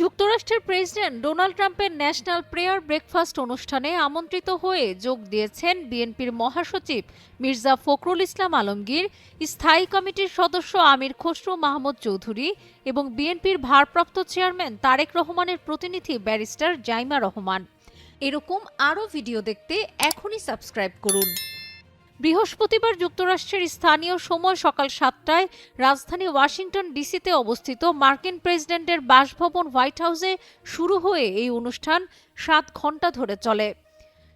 যুক্তরাষ্ট্রের president Donald ট্রাম্পের national prayer breakfast অনুষ্ঠানে আমন্ত্রিত হয়ে যোগ দিয়েছেন বিএনপির মহাসচিব মির্জা ফখরুল ইসলাম আলমগীর, স্থায়ী কমিটির সদস্য আমির খসরু মাহমুদ চৌধুরী এবং বিএনপির ভারপ্রাপ্ত চেয়ারম্যান তারেক রহমানের প্রতিনিধি ব্যারিস্টার জাইমা রহমান। এরকম আরও ভিডিও দেখতে এখনই সাবস্ক্রাইব করুন। বৃহস্পতিবার যুক্তরাষ্ট্রের স্থানীয় সময় সকাল সাতটায় রাজধানী ওয়াশিংটন ডিসিতে অবস্থিত মার্কিন প্রেসিডেন্টের বাসভবন হোয়াইট হাউসে শুরু হয়ে এই অনুষ্ঠান সাত ঘণ্টা ধরে চলে।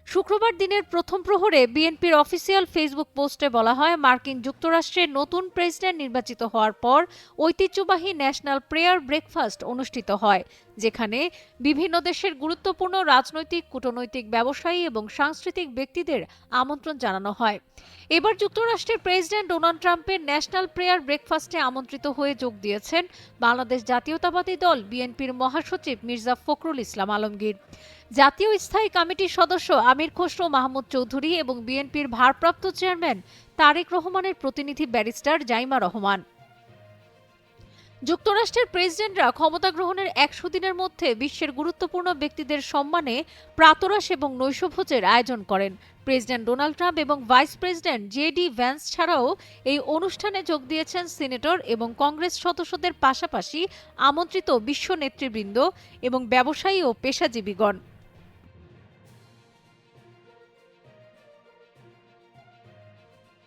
শুক্রবার দিনের প্রথম প্রহরে বিএনপির অফিসিয়াল ফেসবুক পোস্টে বলা হয়, মার্কিন যুক্তরাষ্ট্রের নতুন প্রেসিডেন্ট নির্বাচিত হওয়ার পর ঐতিহ্যবাহী ন্যাশনাল প্রেয়ার ব্রেকফাস্ট অনুষ্ঠিত হয়। যেখানে বিভিন্ন দেশের গুরুত্বপূর্ণ রাজনৈতিক, কূটনৈতিক ব্যবসায়ী এবং সাংস্কৃতিক ব্যক্তিদের আমন্ত্রণ জানানো হয়। এবার যুক্তরাষ্ট্রের প্রেসিডেন্ট ডোনাল্ড ট্রাম্পের ন্যাশনাল প্রেয়ার ব্রেকফাস্টে আমন্ত্রিত হয়ে যোগ দিয়েছেন বাংলাদেশ জাতীয়তাবাদী দল, বিএনপির মহাসচিব মির্জা ফখরুল ইসলাম আলমগীর। জাতীয় স্থায়ী কমিটির সদস্য আমির খসরু, মাহমুদ চৌধুরী এবং বিএনপির ভারপ্রাপ্ত চেয়ারম্যান তারেক রহমানের প্রতিনিধি ব্যারিস্টার জাইমা রহমান। যুক্তরাষ্ট্রের প্রেসিডেন্টরা ক্ষমতা গ্রহণের একশো দিনের মধ্যে বিশ্বের গুরুত্বপূর্ণ ব্যক্তিদের সম্মানে প্রাতরাস এবং নৈশভোজের আয়োজন করেন। প্রেসিডেন্ট ডোনাল্ড ট্রাম্প এবং vice president J D Vance ছাড়াও এই অনুষ্ঠানে যোগ দিয়েছেন সিনেটর এবং কংগ্রেস সদস্যদের পাশাপাশি আমন্ত্রিত বিশ্ব নেতৃবৃন্দ এবং ব্যবসায়ী ও পেশাজীবীগণ।